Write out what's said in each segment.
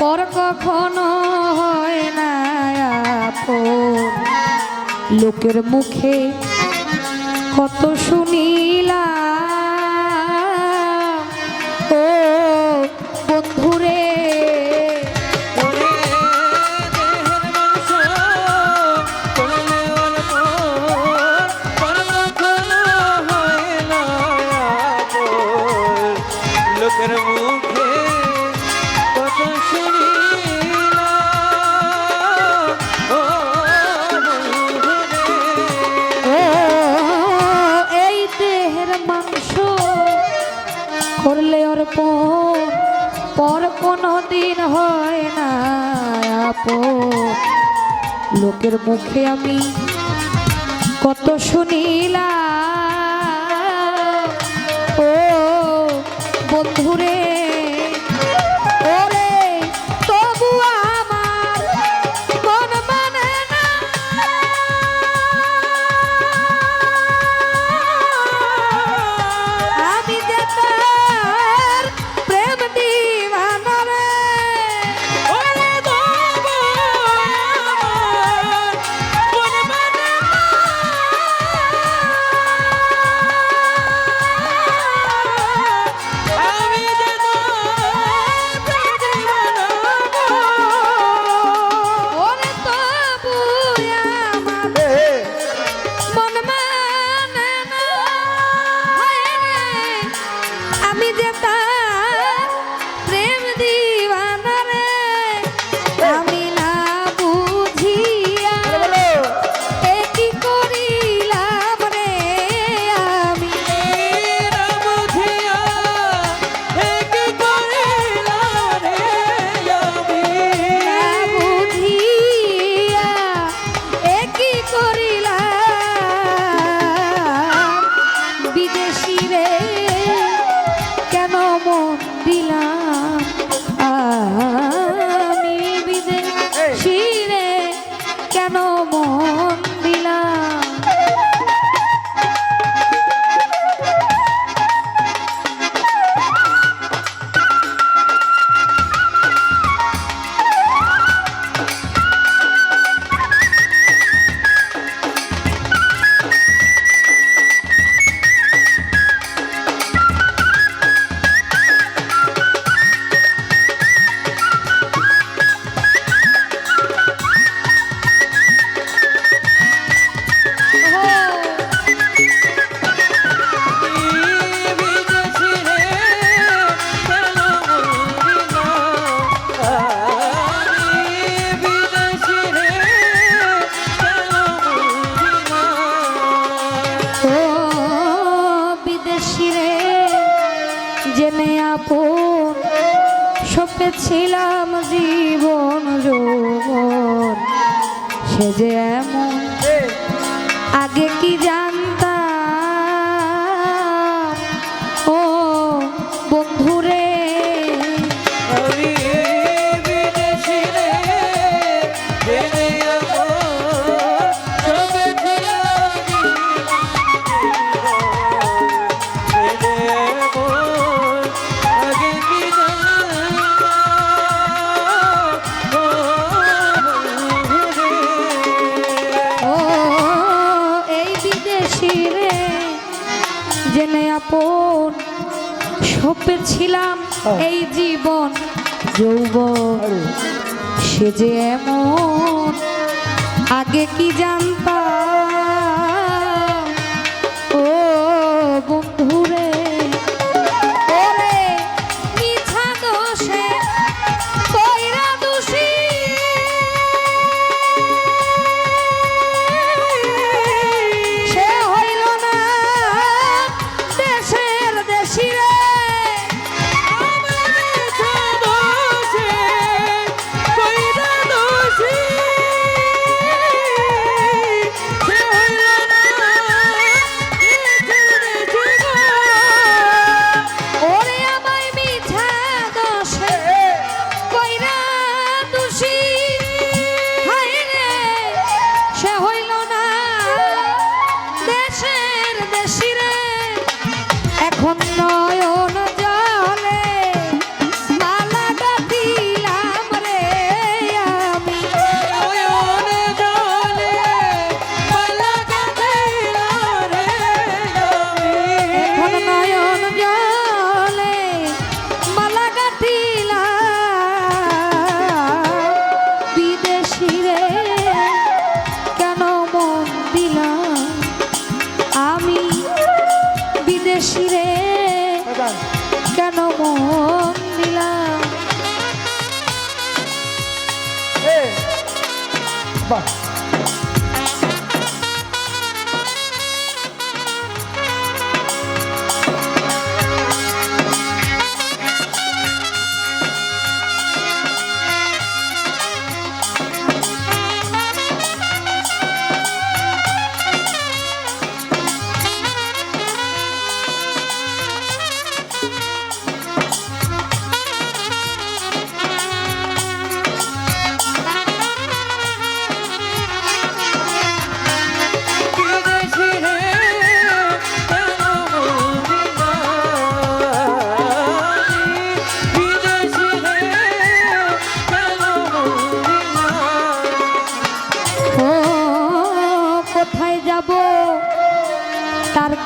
পর কখনো হয় না লোকের মুখে কত শুনিলা ও বন্ধুরে মাংস করলে ওর পর কোনো দিন হয় না আপ লোকের মুখে আমি কত শুনিলা ও বন্ধুরে কেন মন সে যে এমন ছিলাম হ্যাঁ। এই জীবন। যৌব সে যে এমন আগে কি জানতাম?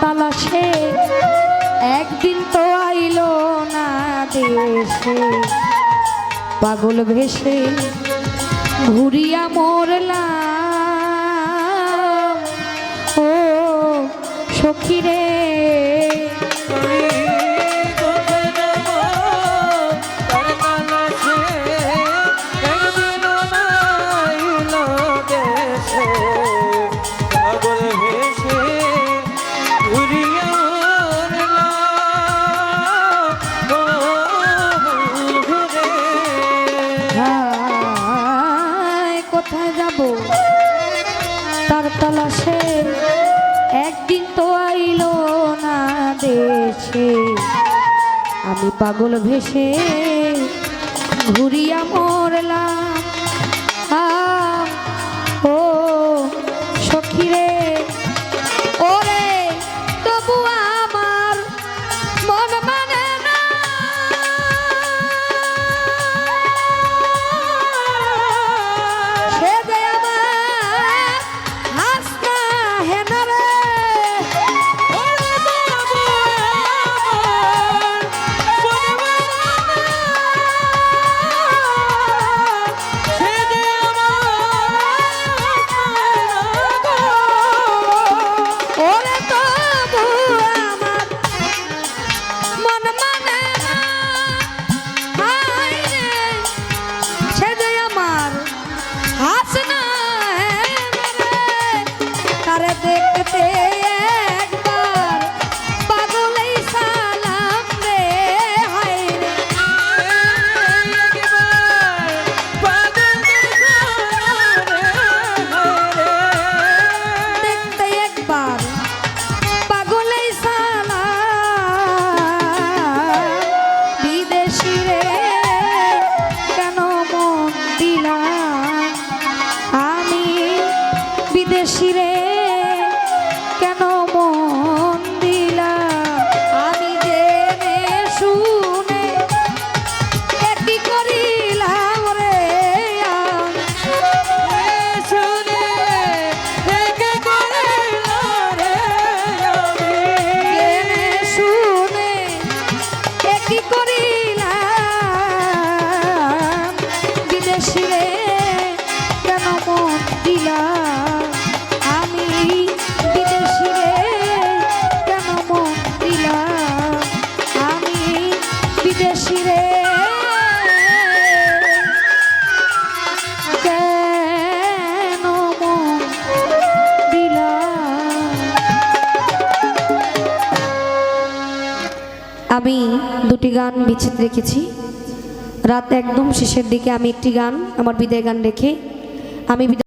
তালাশে একদিন তো আইল না দেশে। পাগল ভেসে ঘুরিয়া মরলা ও সখিরে কোথায় যাব? তার তলাশে একদিন তো আইল না দেশে। আমি পাগল ভেসে ঘুরিয়া মরলাম। বিদেশিরে দুটি গান বিচ্ছেদ রেখেছি। রাত একদম শেষের দিকে আমি একটি গান, আমার বিদায় গান রেখে আমি